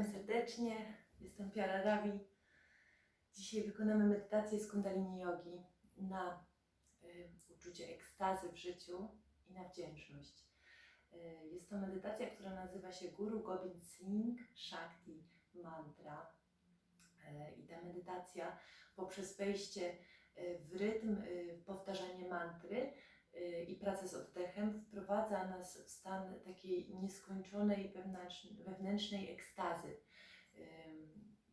Witam serdecznie, jestem Piara Rawi. Dzisiaj wykonamy medytację z Kundalini Yogi na y, uczucie ekstazy w życiu i na wdzięczność. Y, jest to medytacja, która nazywa się Guru Gobind Singh Shakti Mantra. Y, I ta medytacja poprzez wejście y, w rytm, y, powtarzanie mantry i pracę z oddechem wprowadza nas w stan takiej nieskończonej wewnętrz- wewnętrznej ekstazy. Ym,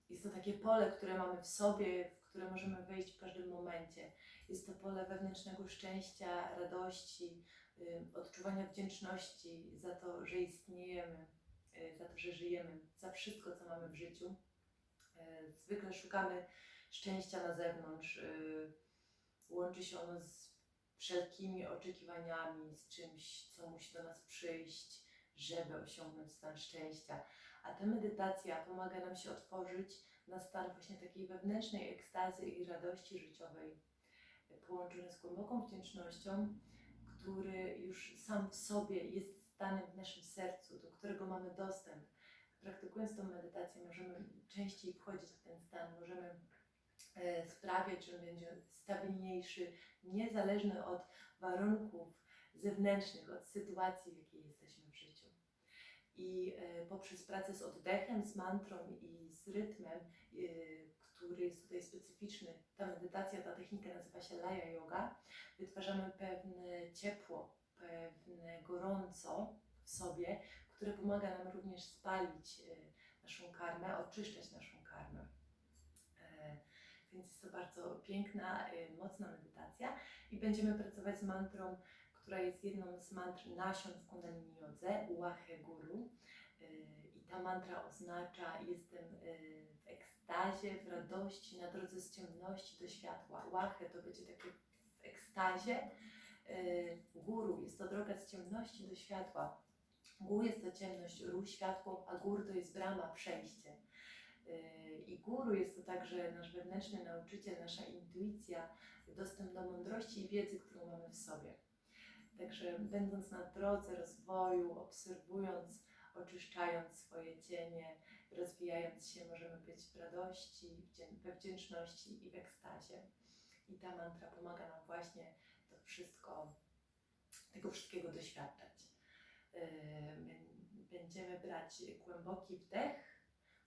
Jest to takie pole, które mamy w sobie, w które możemy wejść w każdym momencie. Jest to pole wewnętrznego szczęścia, radości, ym, odczuwania wdzięczności za to, że istniejemy, y, za to, że żyjemy, za wszystko, co mamy w życiu. Y, Zwykle szukamy szczęścia na zewnątrz. y, Łączy się ono z wszelkimi oczekiwaniami, z czymś, co musi do nas przyjść, żeby osiągnąć stan szczęścia. A ta medytacja pomaga nam się otworzyć na stan właśnie takiej wewnętrznej ekstazy i radości życiowej, połączony z głęboką wdzięcznością, który już sam w sobie jest stanem w naszym sercu, do którego mamy dostęp. Praktykując tą medytację, możemy częściej wchodzić w ten stan, możemy e, sprawiać, że on będzie stabilniejszy, niezależny od warunków zewnętrznych, od sytuacji, w jakiej jesteśmy w życiu. I e, poprzez pracę z oddechem, z mantrą i z rytmem, e, który jest tutaj specyficzny, ta medytacja, ta technika nazywa się Laya Yoga, wytwarzamy pewne ciepło, pewne gorąco w sobie, które pomaga nam również spalić e, naszą karmę, oczyszczać naszą karmę. Więc jest to bardzo piękna, e, mocna medytacja i będziemy pracować z mantrą, która jest jedną z mantr nasion w Kundalini Jodze, Uahe Guru. E, I ta mantra oznacza jestem e, w ekstazie, w radości, na drodze z ciemności do światła. Uahe to będzie takie w ekstazie. Guru jest to droga z ciemności do światła. Gu jest to ciemność, Ru światło, a Gur to jest brama, przejście. I guru jest to także nasz wewnętrzny nauczyciel, nasza intuicja, dostęp do mądrości i wiedzy, którą mamy w sobie. Także będąc na drodze rozwoju, obserwując, oczyszczając swoje cienie, rozwijając się, możemy być w radości, we wdzięczności i w ekstazie. I ta mantra pomaga nam właśnie to wszystko, tego wszystkiego doświadczać. Yy, Będziemy brać głęboki wdech,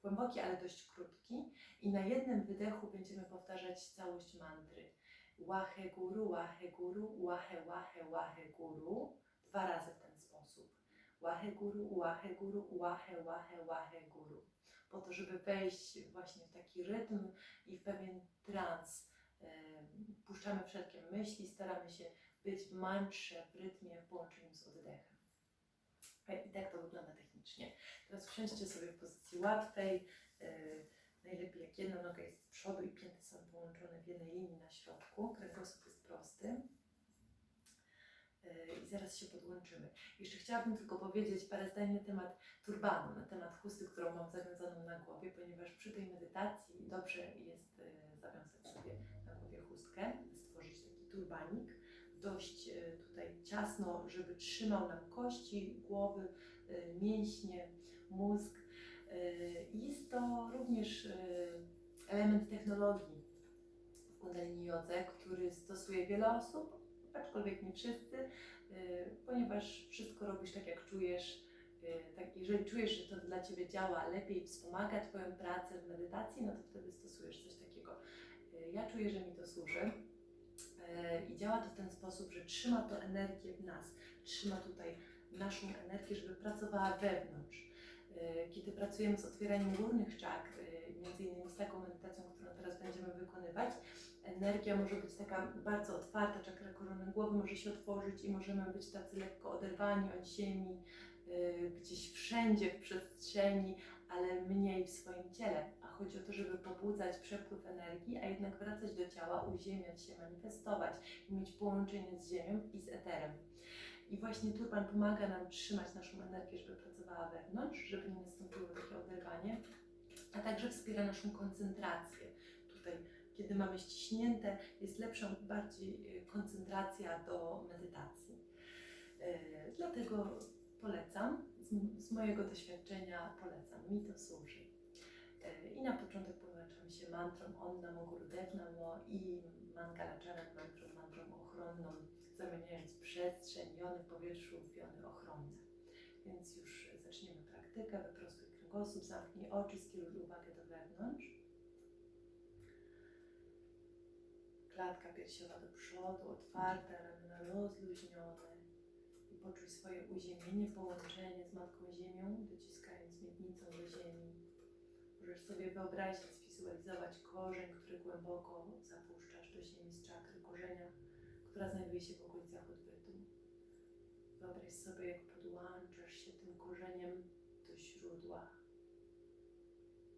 głęboki, ale dość krótki. I na jednym wydechu będziemy powtarzać całość mantry. Wahe guru, wahe guru, wahe wahe wahe guru. Dwa razy w ten sposób. Wahe guru, wahe guru, wahe wahe wahe guru. Po to, żeby wejść właśnie w taki rytm i w pewien trans. Puszczamy wszelkie myśli, staramy się być mantrze, w rytmie, w połączeniu z oddechem. E, I tak to wygląda technicznie. Teraz usiądźcie sobie w pozycji łatwej. Yy, najlepiej jak jedna noga jest z przodu i pięty są połączone w jednej linii na środku. Kręgosłup jest prosty. Yy, I zaraz się podłączymy. Jeszcze chciałabym tylko powiedzieć parę zdań na temat turbanu, na temat chusty, którą mam zawiązaną na głowie, ponieważ przy tej medytacji dobrze jest yy, zawiązać sobie na głowie chustkę, stworzyć taki turbanik dość tutaj ciasno, żeby trzymał nam kości głowy, mięśnie, mózg. I Jest to również yy, element technologii w Kundalini Jodze, który stosuje wiele osób, aczkolwiek nie wszyscy, ponieważ wszystko robisz tak, jak czujesz. Tak, jeżeli czujesz, że to dla Ciebie działa lepiej, wspomaga Twoją pracę w medytacji, no to wtedy stosujesz coś takiego. Ja czuję, że mi to służy. I działa to w ten sposób, że trzyma to energię w nas, trzyma tutaj naszą energię, żeby pracowała wewnątrz. Yy, Kiedy pracujemy z otwieraniem górnych czakr, yy, między innymi z taką medytacją, którą teraz będziemy wykonywać, energia może być taka bardzo otwarta, czakra korony głowy może się otworzyć i możemy być tacy lekko oderwani od ziemi, yy, gdzieś wszędzie w przestrzeni, ale mniej w swoim ciele. A chodzi o to, żeby pobudzać przepływ energii, a jednak wracać do ciała, uziemiać się, manifestować i mieć połączenie z ziemią i z eterem. I właśnie turban pomaga nam trzymać naszą energię, żeby pracowała wewnątrz, żeby nie nastąpiło takie oderwanie, a także wspiera naszą koncentrację. Tutaj, kiedy mamy ściśnięte, jest lepsza, bardziej y, koncentracja do medytacji. Y, Dlatego polecam, z, mojego doświadczenia polecam, mi to służy. E, I na początek połączamy się mantrą Om Namo Gurudev Namo i Mangalacharan mantrą, mantrą ochronną, zamieniając przestrzeń jony w powietrzu w jony ochronne. Więc już zaczniemy praktykę. Wyprostuj kręgosłup, zamknij oczy, skieruj uwagę do wewnątrz. Klatka piersiowa do przodu, otwarta, ramiona rozluźnione. I poczuj swoje uziemienie, połączenie z Matką Ziemią, dociskając miednicą do ziemi. Możesz sobie wyobrazić, zwizualizować korzeń, który głęboko zapuszczasz do ziemi z czakry korzenia, która znajduje się w okolicach odbytu. Wyobraź sobie, jak podłączasz się tym korzeniem do źródła,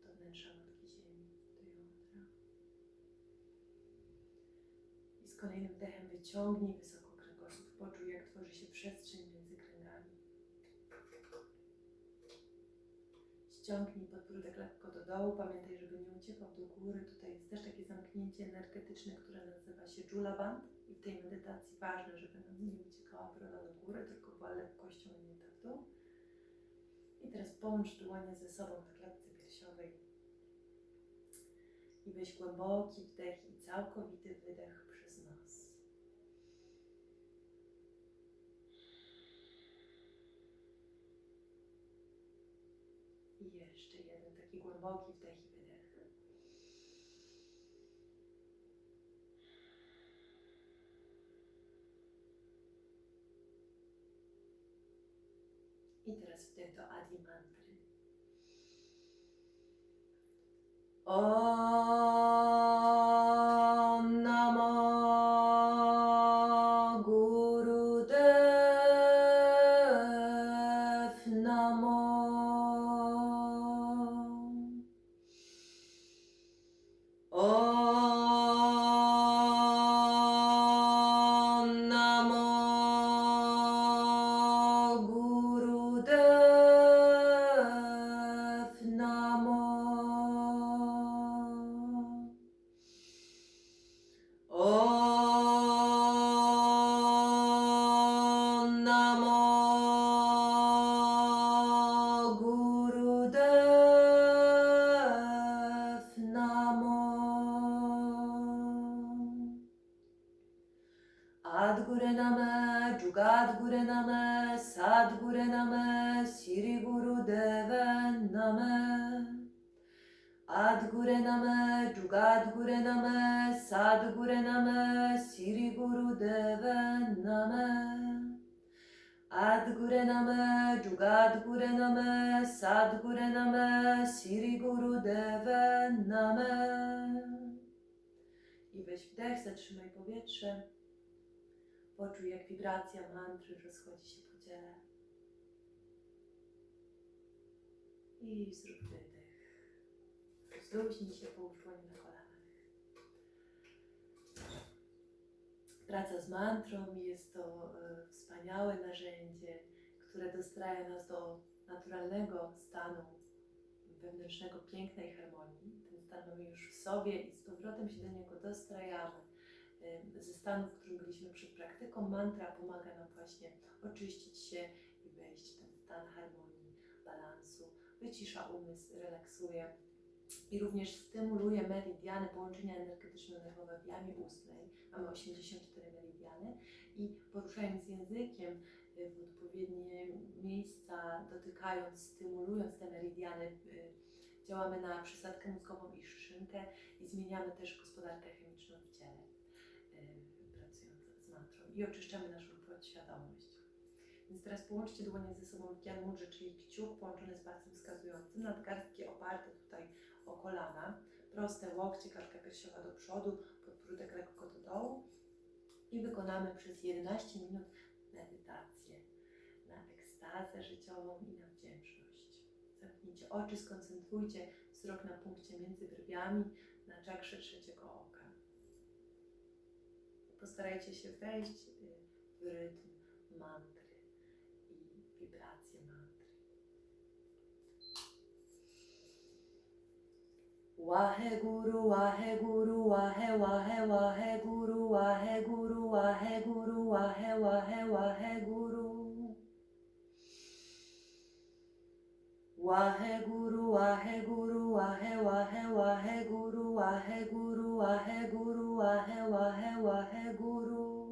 do wnętrza Matki Ziemi, do jądra. I z kolejnym wdechem wyciągnij wysoko kręgosłup. Poczuj, jak tworzy się przestrzeń między kręgami. Ściągnij podbródek lekko do dołu. Pamiętaj, żeby nie uciekał do góry. Tutaj jest też takie zamknięcie energetyczne, które nazywa się Jula Band. I w tej medytacji ważne, żeby nam nie uciekała broda do góry, tylko była lekkością unięta w dół. I teraz połącz dłonie ze sobą na klatce piersiowej. I weź głęboki wdech i całkowity wydech przez nos. I jeszcze jeden taki głęboki wdech i wydech. I teraz wdech do Adi Mantry. Om Name, Siri Guru Deve Name. Adgure Name, Jugadgure Name, Sadgure Name, Siri Guru Deve Name. Adgure Name, Jugadgure Name, Sadgure Name, Siri Guru Deve Name. I weź wdech, zatrzymaj powietrze. Poczuj, jak wibracja mantry rozchodzi się po ciele. I zrób wydech. Zluźnij się, połóż dłonie na kolanach. Praca z mantrą jest to e, wspaniałe narzędzie, które dostraja nas do naturalnego stanu wewnętrznego pięknej harmonii. Ten stan mamy już w sobie i z powrotem się do niego dostrajamy em, ze stanu, w którym byliśmy przed praktyką. Mantra pomaga nam właśnie oczyścić się i wejść w ten stan harmonii, balansu, wycisza umysł, relaksuje i również stymuluje meridiany, połączenia energetyczno-nerwowe w jamie ustnej. Mamy 84 meridiany i poruszając językiem y, w odpowiednie miejsca, dotykając, stymulując te meridiany, y, działamy na przysadkę mózgową i szyszynkę i zmieniamy też gospodarkę chemiczną w ciele, y, pracując z mantrą i oczyszczamy naszą podświadomość. Więc teraz połączcie dłonie ze sobą w Gyan czyli kciuk połączony z palcem wskazującym, nadgarstki oparte tutaj o kolana, proste łokcie, kartka piersiowa do przodu, podbródek lekko do dołu i wykonamy przez 11 minut medytację na ekstazę życiową i na wdzięczność. Zamknijcie oczy, skoncentrujcie wzrok na punkcie między brwiami, na czakrze trzeciego oka. Postarajcie się wejść y, w rytm mantry Wahe Guru, Wahe Guru, Wahe Wahe Wahe Guru, Wahe Guru, Wahe Guru, Wahe Wahe Wahe Guru. Waheguru, Waheguru, Wahe, Guru, Wahe, Waheguru, Waheguru, Waheguru, Wahe, Guru, Wahe, Waheguru. Waheguru, Waheguru, Wahe,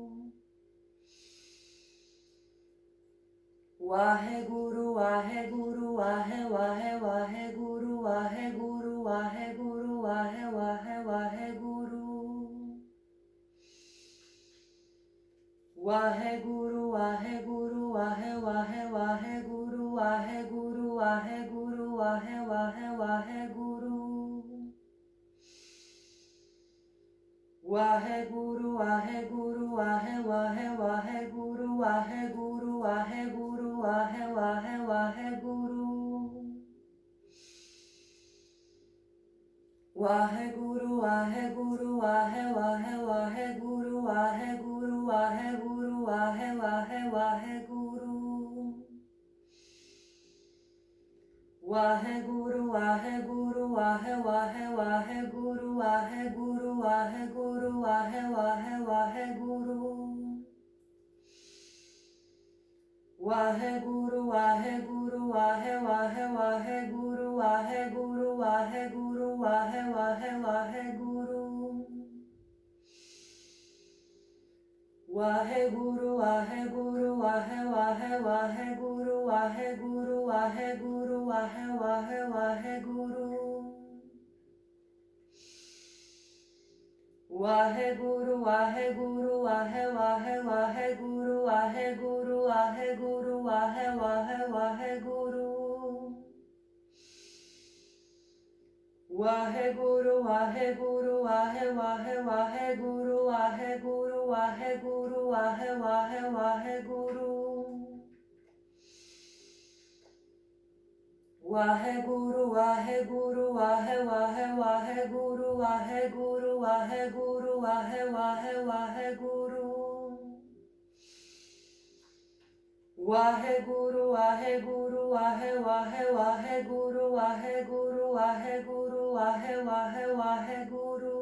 Wahe गुरु वाहे गुरु वाहे Wahe वाहे गुरु वाहे गुरु वाहे गुरु वाहे Wahe वाहे गुरु वाहे गुरु वाहे गुरु वाहे Wahe वाहे गुरु वाहे गुरु वाहे गुरु वाहे Wahe वाहे गुरु वाहे गुरु वाहे गुरु वाहे Wahe वाहे गुरु वाहे गुरु वाहे गुरु वाहे गुरु वाहे गुरु वाहे Wahe वाहे गुरु वाहे गुरु वाहे गुरु वाहे Wahe वाहे गुरु वाहे गुरु वाहे गुरु वाहे Wahe वाहे गुरु वाहे गुरु वाहे गुरु वाहे Wahe वाहे गुरु वाहे गुरु वाहे गुरु वाहे Wahe वाहे गुरु वाहे गुरु वाहे Wahe वाहे गुरु वाहे गुरु वाहे गुरु वाहे Wahe वाहे गुरु वाहे गुरु वाहे गुरु वाहे Wahe वाहे गुरु वाहे गुरु वाहे गुरु वाहे Wahe वाहे गुरु वाहे गुरु वाहे गुरु वाहे Wahe वाहे गुरु वाहे गुरु वाहे गुरु वाहे Wahe वाहे गुरु वाहे गुरु वाहे गुरु वाहे Wahe वाहे गुरु वाहे गुरु वाहे गुरु वाहे Wahe वाहे गुरु वाहे गुरु वाहे गुरु वाहे Wahe वाहे गुरु वाहे गुरु वाहे गुरु वाहे Wahe वाहे गुरु वाहे गुरु वाहे गुरु वाहे Wahe वाहे गुरु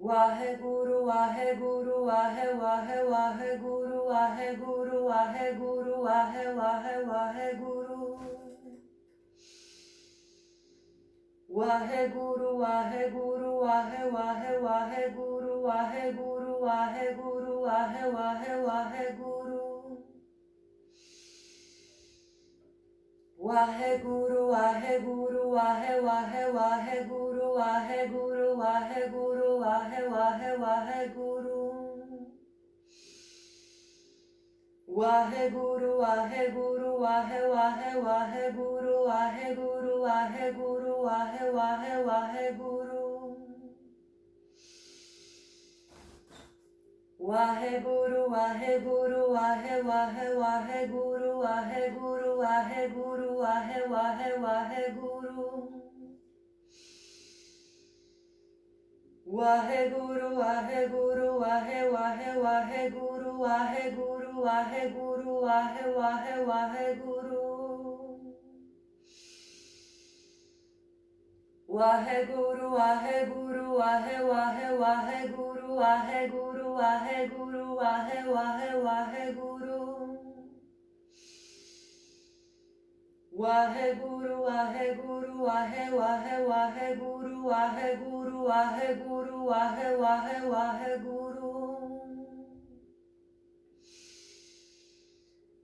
वाहे गुरु वाहे गुरु वाहे Wahe वाहे गुरु वाहे गुरु वाहे गुरु वाहे Wahe वाहे गुरु वाहे गुरु वाहे गुरु वाहे Wahe वाहे गुरु वाहे गुरु वाहे गुरु वाहे Wahe वाहे गुरु वाहे गुरु वाहे गुरु वाहे Wahe वाहे गुरु वाहे गुरु वाहे गुरु वाहे Wahe वाहे गुरु वाहे गुरु वाहे गुरु वाहे Wahe वाहे गुरु वाहे गुरु वाहे गुरु वाहे Wahe वाहे गुरु वाहे गुरु वाहे गुरु वाहे Wahe वाहे गुरु वाहे गुरु वाहे गुरु वाहे Wahe वाहे गुरु वाहे गुरु वाहे गुरु वाहे Wahe वाहे गुरु वाहे गुरु वाहे गुरु वाहे Wahe वाहे Guru Wahe guru, wahe guru, wahe wahe wahe guru, wahe guru, wahe guru, wahe wahe wahe guru. Wahe guru, wahe guru, wahe wahe wahe guru, wahe guru, wahe guru, wahe wahe wahe guru.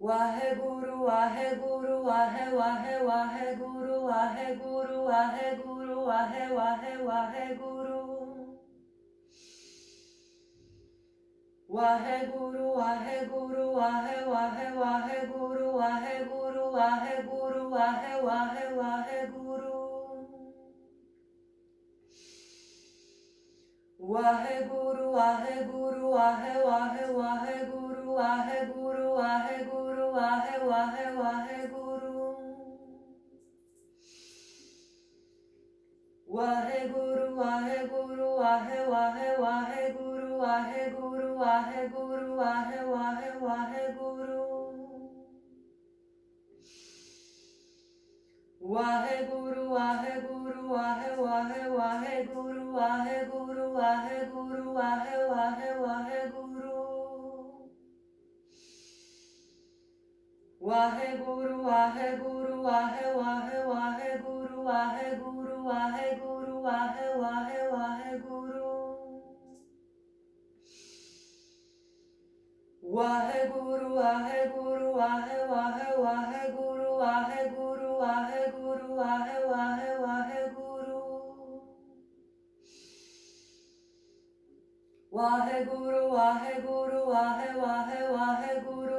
Wahe गुरु वाहे गुरु वाहे Wahe वाहे गुरु वाहे गुरु वाहे गुरु वाहे Wahe वाहे गुरु वाहे गुरु वाहे गुरु वाहे Wahe वाहे गुरु वाहे गुरु वाहे गुरु वाहे Wahe वाहे गुरु वाहे गुरु वाहे गुरु वाहे Wahe वाहे गुरु वाहे गुरु वाहे Wahe Wahe वाहे गुरु वाहे गुरु वाहे गुरु वाहे Wahe वाहे गुरु वाहे गुरु वाहे गुरु वाहे Wahe वाहे गुरु वाहे गुरु वाहे गुरु वाहे Wahe वाहे गुरु वाहे गुरु वाहे गुरु वाहे Wahe वाहे गुरु वाहे गुरु वाहे गुरु वाहे Wahe वाहे गुरु वाहे गुरु वाहे गुरु वाहे Wahe वाहे गुरु वाहे गुरु वाहे गुरु वाहे Wahe वाहे गुरु वाहे गुरु वाहे गुरु वाहे Wahe वाहे गुरु वाहे गुरु वाहे गुरु वाहे Wahe वाहे गुरु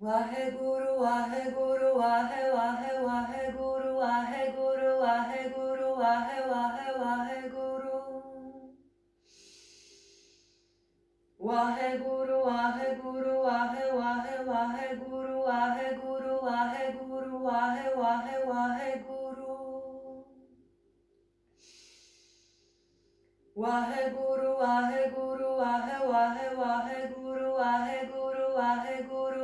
वाहे गुरु वाहे गुरु वाहे Wahe वाहे गुरु वाहे गुरु वाहे गुरु वाहे Wahe वाहे गुरु वाहे गुरु वाहे गुरु वाहे Wahe वाहे गुरु वाहे गुरु वाहे गुरु वाहे Wahe वाहे गुरु वाहे गुरु वाहे गुरु वाहे Wahe वाहे गुरु वाहे गुरु वाहे Guru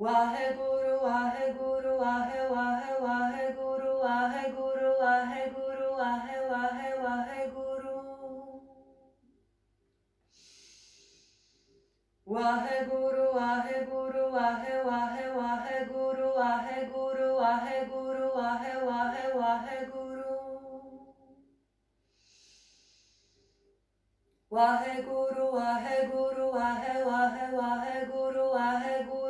Waheguru, Waheguru, Wahe, Wahe, Waheguru. Waheguru, Waheguru, Wahe, Wahe, Waheguru, Waheguru, Waheguru, Wahe, Wahe, Waheguru. Waheguru, Waheguru, Wahe, Wahe, Waheguru, Waheguru, Waheguru, Wahe, Wahe, Waheguru. Waheguru,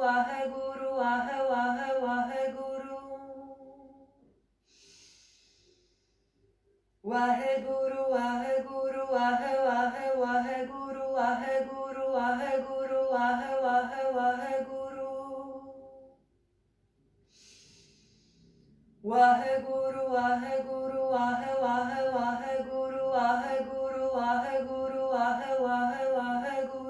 वाह गुरु वाह वाह वाह गुरु वाह गुरु वाह गुरु वाह वाह वाह गुरु वाह गुरु वाह गुरु वाह वाह वाह गुरु वाह गुरु वाह गुरु वाह वाह वाह गुरु वाह गुरु वाह गुरु वाह वाह वाह गुरु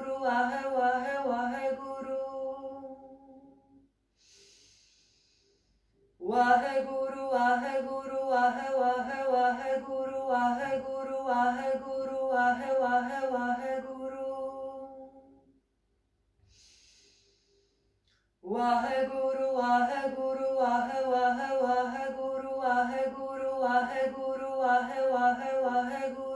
वाह वाह वाह गुरु वाह गुरु वाह गुरु वाह वाह वाह गुरु वाह गुरु वाह गुरु वाह वाह वाह गुरु वाह गुरु वाह गुरु वाह वाह वाह गुरु वाह गुरु वाह गुरु वाह वाह वाह गुरु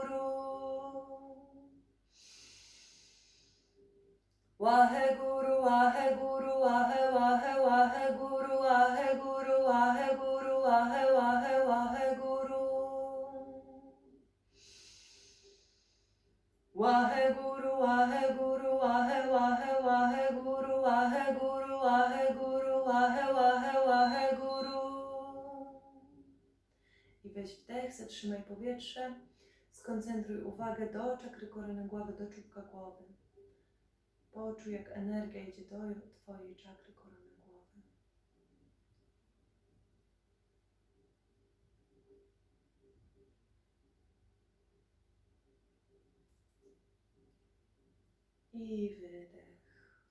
Wahe guru, wahe guru, wahe, wahe, wahe guru, wahe guru, wahe guru, wahe, wahe, wahe guru. Wahe guru, wahe guru, wahe, wahe, wahe guru, wahe guru, wahe guru, wahe, wahe, wahe guru. I weź wdech, zatrzymaj powietrze. Skoncentruj uwagę do czakry korony głowy, do czubka głowy. Poczuj, jak energia idzie do Twojej czakry korony głowy. I wydech.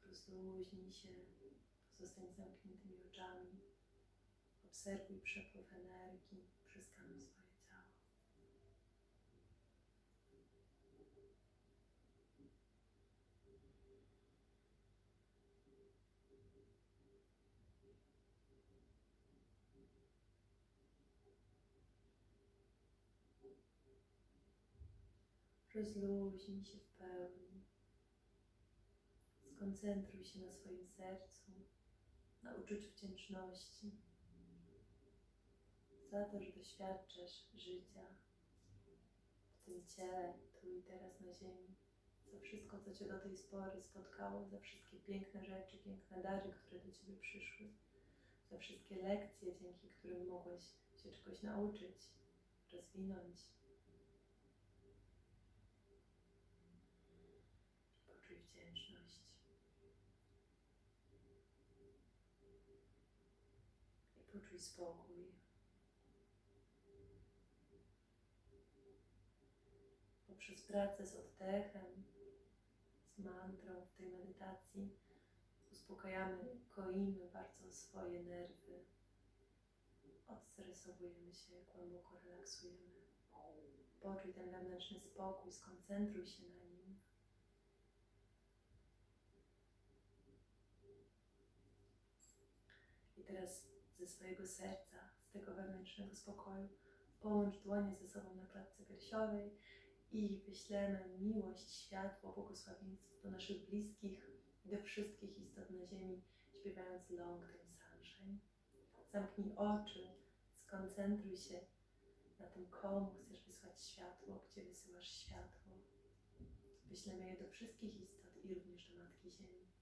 Rozluźnij się. Zostań z zamkniętymi oczami. Obserwuj przepływ energii. Przyskanuj swoje Rozluźnij się w pełni. Skoncentruj się na swoim sercu, na uczuciu wdzięczności za to, że doświadczasz życia w tym ciele, tu i teraz na ziemi. Za wszystko, co Cię do tej pory spotkało, za wszystkie piękne rzeczy, piękne dary, które do Ciebie przyszły, za wszystkie lekcje, dzięki którym mogłeś się czegoś nauczyć, rozwinąć. Poczuj wdzięczność. I spokój. Poprzez pracę z oddechem, z mantrą w tej medytacji uspokajamy, koimy bardzo swoje nerwy. Odstresowujemy się, głęboko relaksujemy. Poczuj ten wewnętrzny spokój, skoncentruj się na nim. I teraz ze swojego serca, z tego wewnętrznego spokoju, połącz dłonie ze sobą na klatce piersiowej i wyślemy miłość, światło, błogosławieństwo do naszych bliskich i do wszystkich istot na ziemi, śpiewając Long Time Sunshine. Zamknij oczy, skoncentruj się na tym, komu chcesz wysłać światło, gdzie wysyłasz światło. Wyślemy je do wszystkich istot i również do Matki Ziemi.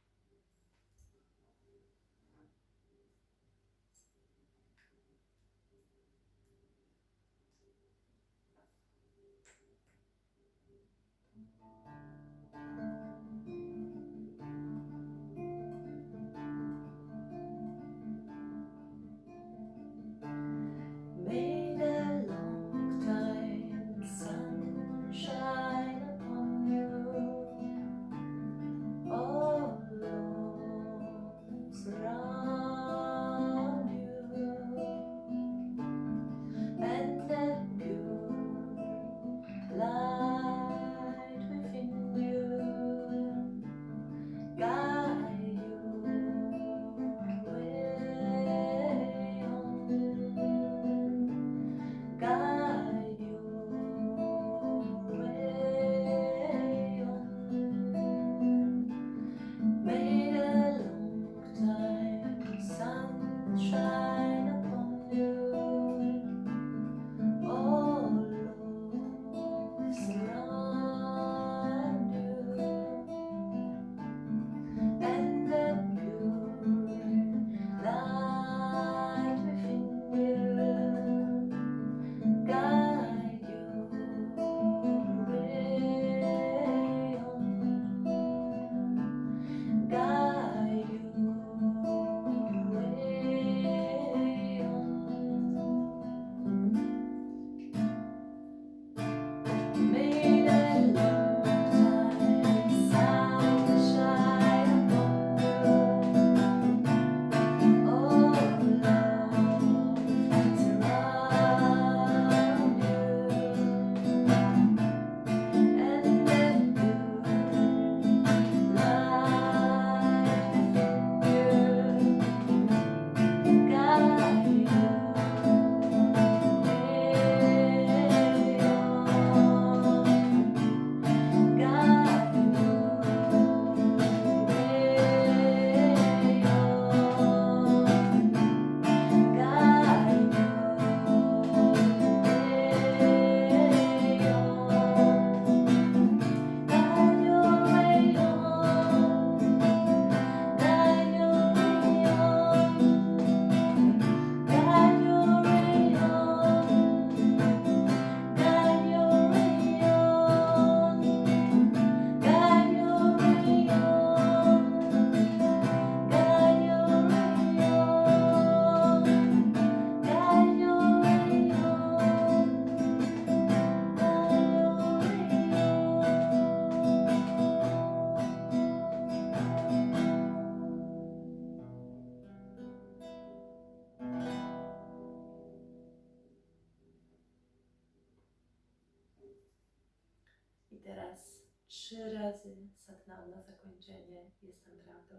Teraz trzy razy satnam na zakończenie. Jestem prawdą.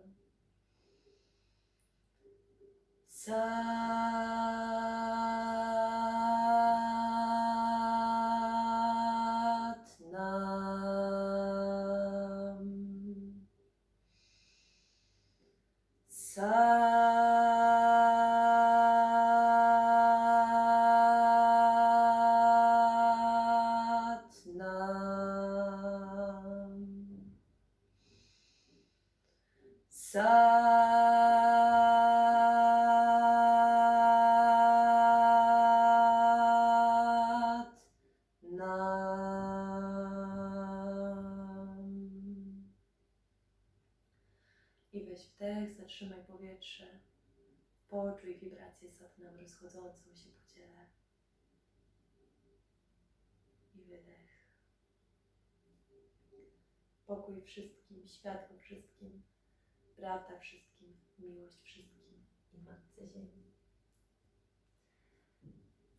Satnam. Zatrzymaj powietrze. Poczuj wibrację satnam rozchodzącą się po ciele. I wydech. Pokój wszystkim, światło wszystkim, prawda wszystkim, miłość wszystkim i Matce Ziemi.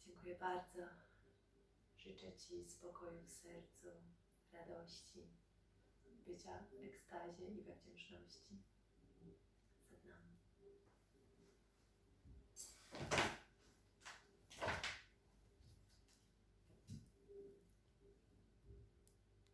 Dziękuję bardzo. Życzę Ci spokoju w sercu, radości, bycia w ekstazie i we wdzięczności.